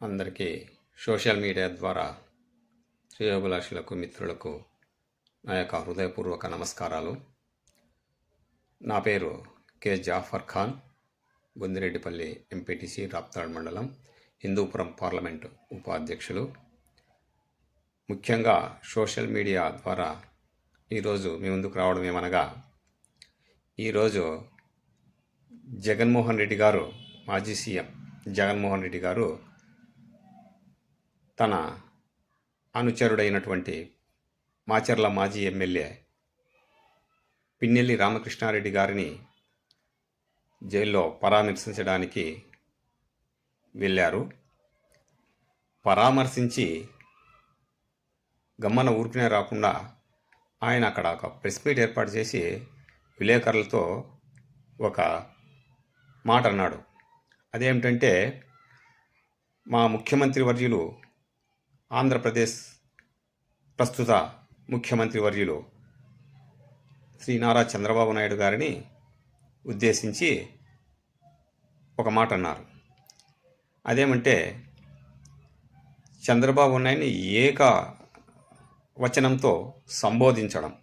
అందరికీ social media ద్వారా శ్రేయోభిలాషులకు మిత్రులకు నా యొక్క హృదయపూర్వక నమస్కారాలు. నా పేరు కె జాఫర్ ఖాన్ బుందిరెడ్డిపల్లి ఎంపీటీసీ రాప్తాడ్ మండలం హిందూపురం పార్లమెంటు ఉపాధ్యక్షులు. ముఖ్యంగా సోషల్ మీడియా ద్వారా ఈరోజు మీ ముందుకు రావడం ఏమనగా ఈరోజు జగన్మోహన్ రెడ్డి గారు మాజీ సీఎం జగన్మోహన్ రెడ్డి గారు తన అనుచరుడైనటువంటి మాచర్ల మాజీ ఎమ్మెల్యే పిన్నెల్లి రామకృష్ణారెడ్డి గారిని జైల్లో పరామర్శించడానికి వెళ్ళారు. పరామర్శించి గమ్మన ఊరికినే రాకుండా ఆయన అక్కడ ఒక ప్రెస్ మీట్ ఏర్పాటు చేసి విలేకరులతో ఒక మాట అన్నాడు. అదేమిటంటే మా ముఖ్యమంత్రి వర్యులు ఆంధ్రప్రదేశ్ ప్రస్తుత ముఖ్యమంత్రి వర్యులు శ్రీ నారా చంద్రబాబు నాయుడు గారిని ఉద్దేశించి ఒక మాట అన్నారు. అదేమంటే చంద్రబాబు నాయుడిని ఏక వచనంతో సంబోధించడం.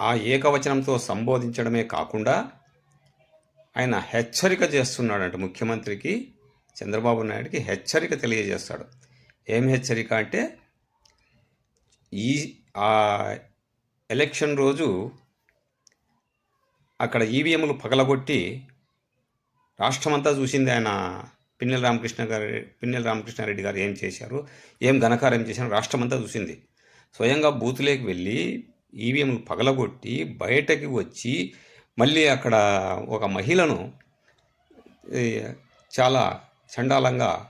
ఆ ఏకవచనంతో సంబోధించడమే కాకుండా ఆయన హెచ్చరిక చేస్తున్నాడంట ముఖ్యమంత్రికి చంద్రబాబు నాయుడికి హెచ్చరిక తెలియజేస్తాడు. ఏం హెచ్చరిక అంటే ఈ ఆ ఎలక్షన్ రోజు అక్కడ ఈవీఎంలు పగలగొట్టి రాష్ట్రమంతా చూసింది ఆయన పిన్నెల రామకృష్ణ గారు పిన్నెల రామకృష్ణారెడ్డి గారు ఏం చేశారు ఏం ఘనకార్యం చేశారు రాష్ట్రమంతా చూసింది. స్వయంగా బూతులేకి వెళ్ళి ఈవీఎంలు పగలగొట్టి బయటకి వచ్చి మళ్ళీ అక్కడ ఒక మహిళను చాలా చండాలంగా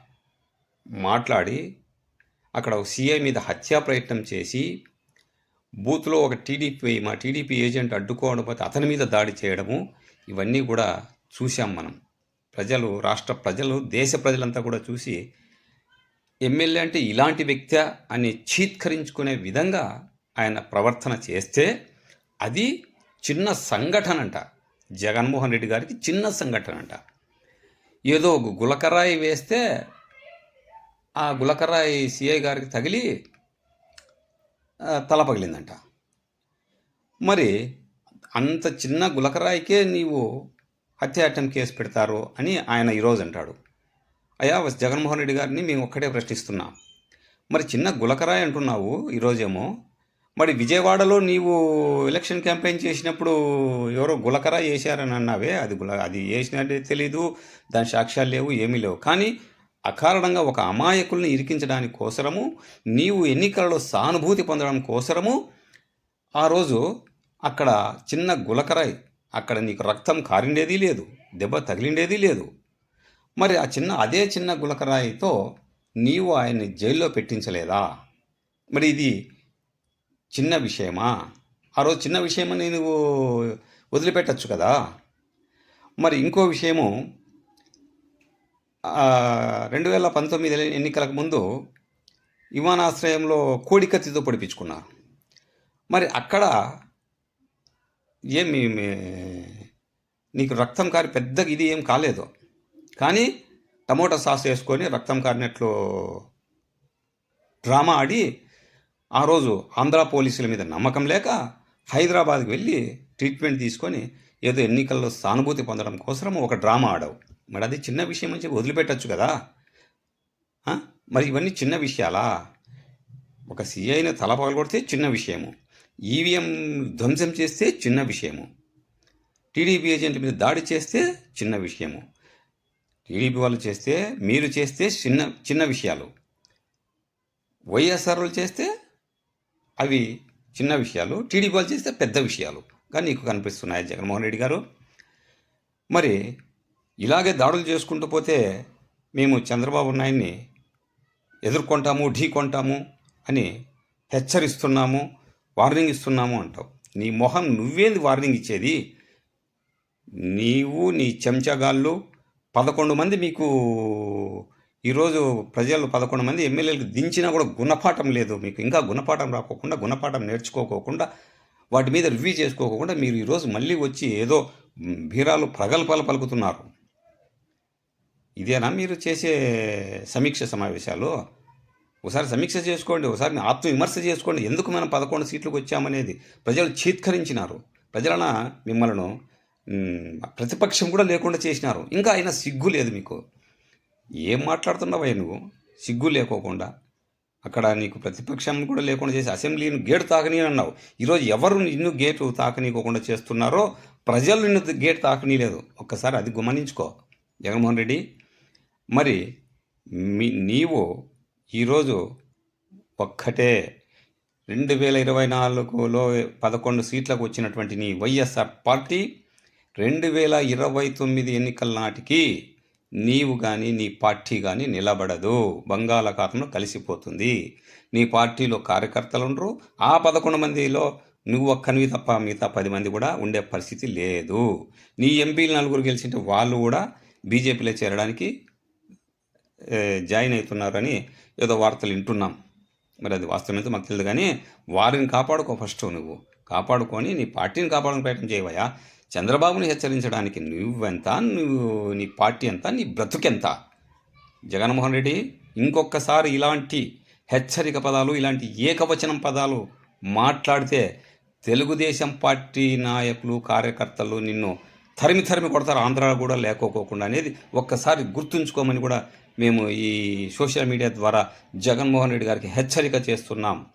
మాట్లాడి అక్కడ ఒక సీఐ మీద హత్యా ప్రయత్నం చేసి బూత్లో ఒక టీడీపీ మా టీడీపీ ఏజెంట్ అడ్డుకోవడం పోతే అతని మీద దాడి చేయడము ఇవన్నీ కూడా చూశాం మనం. ప్రజలు రాష్ట్ర ప్రజలు దేశ ప్రజలంతా కూడా చూసి ఎమ్మెల్యే అంటే ఇలాంటి వ్యక్తి అని చీత్కరించుకునే విధంగా ఆయన ప్రవర్తన చేస్తే అది చిన్న సంఘటన అంట జగన్మోహన్ రెడ్డి గారికి చిన్న సంఘటన అంట ఏదో ఒక గులకరాయి వేస్తే ఆ గులకరాయి సిఐ గారికి తగిలి తల పగిలిందంట. మరి అంత చిన్న గులకరాయికే నీవు హత్యాయటం కేసు పెడతారు అని ఆయన ఈరోజు అంటాడు. అయ్యా జగన్మోహన్ రెడ్డి గారిని మేము ఒక్కటే ప్రశ్నిస్తున్నాం. మరి చిన్న గులకరాయి అంటున్నావు ఈరోజేమో మరి విజయవాడలో నీవు ఎలక్షన్ క్యాంపెయిన్ చేసినప్పుడు ఎవరో గులకరా వేశారని అన్నావే. అది గుల అది వేసినట్టే తెలీదు. దాని సాక్ష్యాలు లేవు ఏమీ లేవు. కానీ అకారణంగా ఒక అమాయకుల్ని ఇరికించడానికి కోసరము నీవు ఎన్నికలలో సానుభూతి పొందడం కోసరము ఆ రోజు అక్కడ చిన్న గులకరాయి అక్కడ నీకు రక్తం కారిండేది లేదు దెబ్బ తగిలిండేది లేదు. మరి ఆ చిన్న అదే చిన్న గులకరాయితో నీవు ఆయన్ని జైల్లో పెట్టించలేదా? మరి ఇది చిన్న విషయమా? ఆ రోజు చిన్న విషయమని నువ్వు వదిలిపెట్టచ్చు కదా? మరి ఇంకో విషయము రెండు వేల పంతొమ్మిది ఎన్నికలకు ముందు విమానాశ్రయంలో కోడికత్తితో పొడిపించుకున్నారు మరి అక్కడ ఏమి నీకు రక్తం కారి పెద్దగా ఇది ఏం కాలేదు. కానీ టమోటా సాస్ వేసుకొని రక్తం కారినట్లు డ్రామా ఆడి ఆ రోజు ఆంధ్ర పోలీసుల మీద నమ్మకం లేక హైదరాబాద్కి వెళ్ళి ట్రీట్మెంట్ తీసుకొని ఏదో ఎన్నికల్లో సానుభూతి పొందడం కోసం ఒక డ్రామా ఆడావు. మరి అది చిన్న విషయం అని చెప్పి వదిలిపెట్టచ్చు కదా. మరి ఇవన్నీ చిన్న విషయాలా? ఒక సీఐని తల పగలగొడితే చిన్న విషయము. ఈవీఎం ధ్వంసం చేస్తే చిన్న విషయము. టీడీపీ ఏజెంట్ల మీద దాడి చేస్తే చిన్న విషయము. టీడీపీ వాళ్ళు చేస్తే మీరు చేస్తే చిన్న చిన్న విషయాలు. వైఎస్ఆర్లు చేస్తే అవి చిన్న విషయాలు టీడీపీ వాళ్ళు చేస్తే పెద్ద విషయాలు. కానీ నీకు కనిపిస్తున్నాయి జగన్మోహన్ రెడ్డి గారు? మరి ఇలాగే దాడులు చేసుకుంటూ పోతే మేము చంద్రబాబు నాయుడిని ఎదుర్కొంటాము ఢీ కొంటాము అని హెచ్చరిస్తున్నాము వార్నింగ్ ఇస్తున్నాము అంటావు. నీ మొహం నువ్వేంది వార్నింగ్ ఇచ్చేది? నీవు నీ చెంచగాళ్ళు పదకొండు మంది మీకు ఈరోజు ప్రజలు పదకొండు మంది ఎమ్మెల్యేలకు దించినా కూడా గుణపాఠం లేదు మీకు. ఇంకా గుణపాఠం రాకోకుండా గుణపాఠం నేర్చుకోకోకుండా వాటి మీద రివ్యూ చేసుకోకుండా మీరు ఈరోజు మళ్ళీ వచ్చి ఏదో బీరాలు ప్రగల్భాలు పలుకుతున్నారు. ఇదేనా మీరు చేసే సమీక్ష సమావేశాలు? ఒకసారి సమీక్ష చేసుకోండి ఒకసారి ఆత్మవిమర్శ చేసుకోండి. ఎందుకు మనం పదకొండు సీట్లకు వచ్చామనేది? ప్రజలు చీత్కరించినారు. ప్రజలన మిమ్మల్ని? ప్రతిపక్షం కూడా లేకుండా చేసినారు. ఇంకా అయినా సిగ్గు లేదు మీకు. ఏం మాట్లాడుతున్నావయ్య నువ్వు? సిగ్గు లేకోకుండా. అక్కడ నీకు ప్రతిపక్షం కూడా లేకుండా చేసి అసెంబ్లీని గేటు తాకని అన్నావు. ఈరోజు ఎవరు నిన్ను గేటు తాకనీకోకుండా చేస్తున్నారో ప్రజలు నిన్ను గేటు తాకనీలేదు ఒక్కసారి అది గమనించుకో. జగన్మోహన్ రెడ్డి మరి మీ నీవు ఈరోజు ఒక్కటే రెండు వేల ఇరవై నాలుగులో పదకొండు సీట్లకు వచ్చినటువంటి నీ వైఎస్ఆర్ పార్టీ రెండు వేల ఇరవై తొమ్మిది ఎన్నికల నాటికి నీవు కానీ నీ పార్టీ కానీ నిలబడదు. బంగాళాఖాతంలో కలిసిపోతుంది. నీ పార్టీలో కార్యకర్తలు ఉండరు ఆ పదకొండు మందిలో నువ్వు ఒక్కనివి తప్ప మిగతా పది మంది కూడా ఉండే పరిస్థితి లేదు. నీ ఎంపీలు నలుగురు గెలిచింటే వాళ్ళు కూడా బీజేపీలో చేరడానికి జాయిన్ అవుతున్నారని ఏదో వార్తలు వింటున్నాం. మరి అది వాస్తవమైతే మాకు తెలియదు కానీ వారిని కాపాడుకో ఫస్ట్ నువ్వు. కాపాడుకొని నీ పార్టీని కాపాడడానికి ప్రయత్నం చేయవయ్యా. చంద్రబాబుని హెచ్చరించడానికి నువ్వెంత నువ్వు నీ పార్టీ ఎంత నీ బ్రతుకెంత? జగన్మోహన్ రెడ్డి ఇంకొకసారి ఇలాంటి హెచ్చరిక పదాలు ఇలాంటి ఏకవచనం పదాలు మాట్లాడితే తెలుగుదేశం పార్టీ నాయకులు కార్యకర్తలు నిన్ను తరిమి తరిమి కొడతారు. ఆంధ్ర కూడా లేకోకోకుండా అనేది ఒక్కసారి గుర్తుంచుకోమని కూడా మేము ఈ సోషల్ మీడియా ద్వారా జగన్మోహన్ రెడ్డి గారికి హెచ్చరిక చేస్తున్నాం.